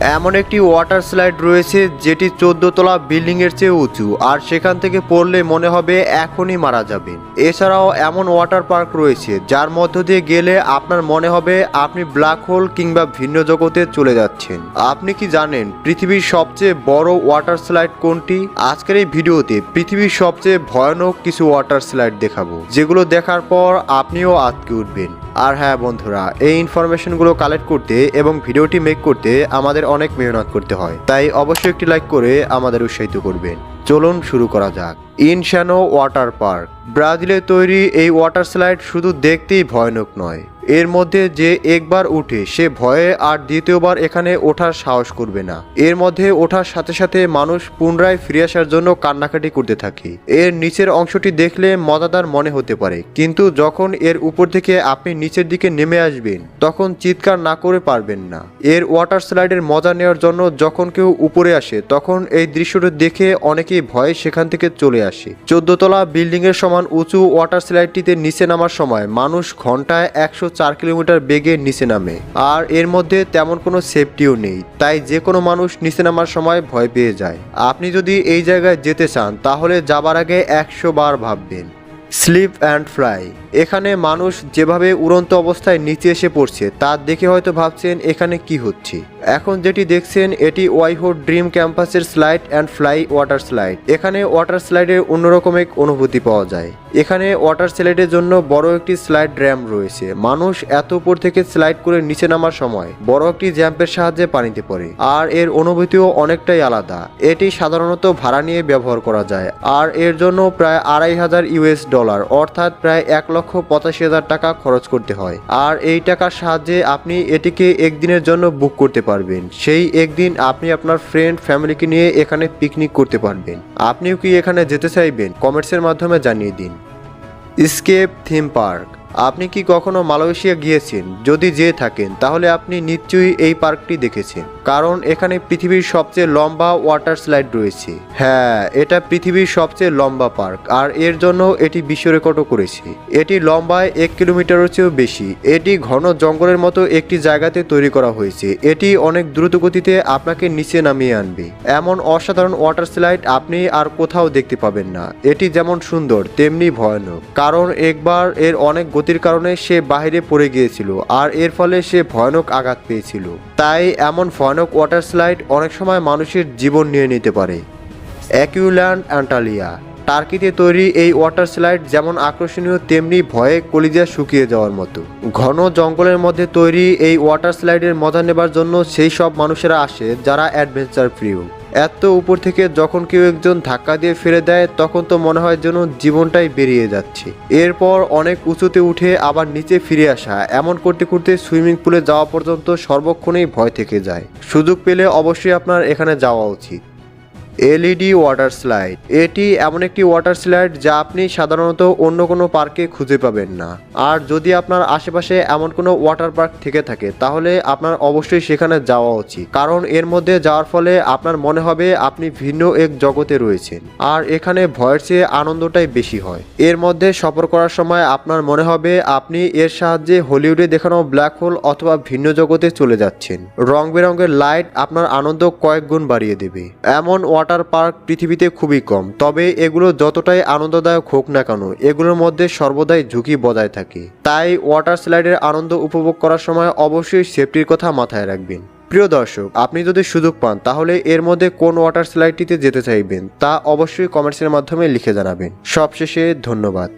এমন একটি water slide রয়েছে যেটি চোদ্দ তলা বিল্ডিং এর চেয়ে উঁচু, আর সেখান থেকে পড়লে মনে হবে এখনই মারা যাবেন। এছাড়াও এমন ওয়াটার পার্ক রয়েছে, যার মধ্য দিয়ে গেলে আপনার মনে হবে আপনি ব্ল্যাক হোল কিংবা ভিন্ন জগতে চলে যাচ্ছেন। আপনি কি জানেন পৃথিবীর সবচেয়ে বড় ওয়াটার স্লাইড কোনটি? আজকের এই ভিডিওতে পৃথিবীর সবচেয়ে ভয়ানক কিছু ওয়াটার স্লাইড দেখাবো, যেগুলো দেখার পর আপনিও আটকে উঠবেন। আর হ্যাঁ বন্ধুরা, এই ইনফরমেশনগুলো কালেক্ট করতে এবং ভিডিওটি মেক করতে আমাদের অনেক মেহনত করতে হয়। তাই অবশ্যই একটি লাইক করে আমাদের উৎসাহিত করবেন। চলুন শুরু করা যাক। Insano water park. ব্রাজিলে তৈরি এই ওয়াটার স্লাইড শুধু দেখতেই ভয়ানক নয়। এর মধ্যে যে একবার উঠে সে ভয়ে আর দ্বিতীয়বার এখানে ওঠার সাহস করবে না। এর মধ্যে ওঠার সাথে সাথে মানুষ পুনরায় ফিরে আসার জন্য কান্নাকাটি করতে থাকে। এর নিচের অংশটি দেখলে মজাদার মনে হতে পারে। কিন্তু যখন এর উপর থেকে আপনি নিচের দিকে নেমে আসবেন, তখন চিৎকার না করে পারবেন না। এর ওয়াটার স্লাইডের মজা নেওয়ার জন্য যখন কেউ উপরে আসে, তখন এই দৃশ্যটি দেখে অনেকেই ভয়ে সেখান থেকে চলে আসে। চোদ্দতলা বিল্ডিং এর সমান উঁচু ওয়াটার স্লাইডটিতে নিচে নামার সময় মানুষ ঘন্টায় একশো চার কিলোমিটার বেগে নিচে নামে। আর এর মধ্যে তেমন কোনো সেফটিও নেই, তাই যে কোনো মানুষ নিচে নামার সময় ভয় পেয়ে যায়। আপনি যদি এই জায়গায় যেতে চান, তাহলে যাবার আগে একশো বার ভাববেন। Slip and fly. এখানে মানুষ যেভাবে উড়ন্ত অবস্থায় নিচে এসে পড়ছে, তা দেখে হয়তো ভাবছেন, এখানে কি হচ্ছে? এখন যেটি দেখছেন, এটি ওয়াইহো ড্রিম ক্যাম্পাসের slide and fly water slide. এখানে ওয়াটার স্লাইডের অন্যরকম এক অনুভূতি পাওয়া যায়। এখানে ওয়াটার স্লাইডের জন্য বড় একটি স্লাইড র্যাম রয়েছে। মানুষ এত উপর থেকে স্লাইড করে নিচে নামার সময় বড় একটি জ্যাম্পের সাহায্যে পানিতে পড়ে। আর এর অনুভূতিও অনেকটাই আলাদা। এটি সাধারণত ভাড়া নিয়ে ব্যবহার করা যায়। আর এর জন্য প্রায় আড়াই হাজার ইউএস ডলার অর্থাৎ প্রায় এক লক্ষ পঁচাশি হাজার টাকা খরচ করতে হয়। আর এই টাকার সাহায্যে আপনি এটিকে একদিনের জন্য বুক করতে পারবেন। সেই একদিন আপনি আপনার ফ্রেন্ড ফ্যামিলিকে নিয়ে এখানে পিকনিক করতে পারবেন। আপনিও কি এখানে যেতে চাইবেন? কমেন্টসের মাধ্যমে জানিয়ে দিন। স্কেপ থিম পার্ক আপনি কি কখনো মালয়েশিয়া গিয়েছেন? যদি যেয়ে থাকেন, তাহলে আপনি নিশ্চয়ই এই পার্কটি দেখেছেন। কারণ এখানে পৃথিবীর সবচেয়ে লম্বা ওয়াটার স্লাইড রয়েছে। হ্যাঁ এটা পৃথিবীর সবচেয়ে লম্বা পার্ক আর এর জন্য এটি বিশ্ব রেকর্ডও করেছে। এটি লম্বায় এক কিলোমিটারের চেয়েও বেশি। এটি ঘন জঙ্গলের মতো একটি জায়গাতে তৈরি করা হয়েছে। এটি অনেক দ্রুত গতিতে আপনাকে নিচে নামিয়ে আনবে। এমন অসাধারণ ওয়াটার স্লাইড আপনি আর কোথাও দেখতে পাবেন না। এটি যেমন সুন্দর, তেমনি ভয়ানক। কারণ একবার এর অনেক গতির কারণে সে বাইরে পড়ে গিয়েছিল, আর এর ফলে সে ভয়ানক আঘাত পেয়েছিল। তাই এমন ভয়ানক ওয়াটার স্লাইড অনেক সময় মানুষের জীবন নিয়ে নিতে পারে। অ্যাকিউল্যান্ড অ্যান্টালিয়া, টার্কিতে তৈরি এই ওয়াটার স্লাইড যেমন আকর্ষণীয়, তেমনি ভয়ে কলিজা শুকিয়ে যাওয়ার মতো। ঘন জঙ্গলের মধ্যে তৈরি এই ওয়াটার স্লাইডের মজা নেবার জন্য সেই সব মানুষেরা আসে যারা অ্যাডভেঞ্চার প্রিয় এত উপর থেকে যখন কেউ একজন ধাক্কা দিয়ে ফেলে দেয়, তখন তো মনে হয় যেন জীবনটাই বেরিয়ে যাচ্ছে। এরপর অনেক উঁচুতে উঠে আবার নিচে ফিরে আসা, এমন করতে করতে সুইমিং পুলে যাওয়া পর্যন্ত সর্বক্ষণেই ভয় থেকে যায়। সুযোগ পেলে অবশ্যই আপনার এখানে যাওয়া উচিত। LED water slide. এটি এমন একটি ওয়াটার স্লাইড যা আপনি সাধারণত অন্য কোনো পার্কে খুঁজে পাবেন না। আর যদি আপনার আশেপাশে এমন কোনো ওয়াটার পার্ক থেকে থাকে, তাহলে আপনার অবশ্যই সেখানে যাওয়া উচিত। কারণ এর মধ্যে যাওয়ার ফলে আপনার মনে হবে আপনি ভিন্ন এক জগতে রয়েছেন। আর এখানে ভয়ের চেয়ে আনন্দটাই বেশি হয়। এর মধ্যে সফর করার সময় আপনার মনে হবে আপনি এর সাহায্যে হলিউডে দেখানো ব্ল্যাক হোল অথবা ভিন্ন জগতে চলে যাচ্ছেন। রং বেরঙের লাইট আপনার আনন্দ কয়েক গুণ বাড়িয়ে দেবে। এমন ওয়াটার পার্ক পৃথিবীতে খুবই কম। তবে এগুলো যতটাই আনন্দদায়ক হোক না কেন, এগুলোর মধ্যে সর্বদাই ঝুঁকি বজায় থাকে। তাই ওয়াটার স্লাইডের আনন্দ উপভোগ করার সময় অবশ্যই সেফটির কথা মাথায় রাখবেন। প্রিয় দর্শক, আপনি যদি সুযোগ পান, তাহলে এর মধ্যে কোন ওয়াটার স্লাইডটিতে যেতে চাইবেন তা অবশ্যই কমেন্টসের মাধ্যমে লিখে জানাবেন। সবশেষে ধন্যবাদ।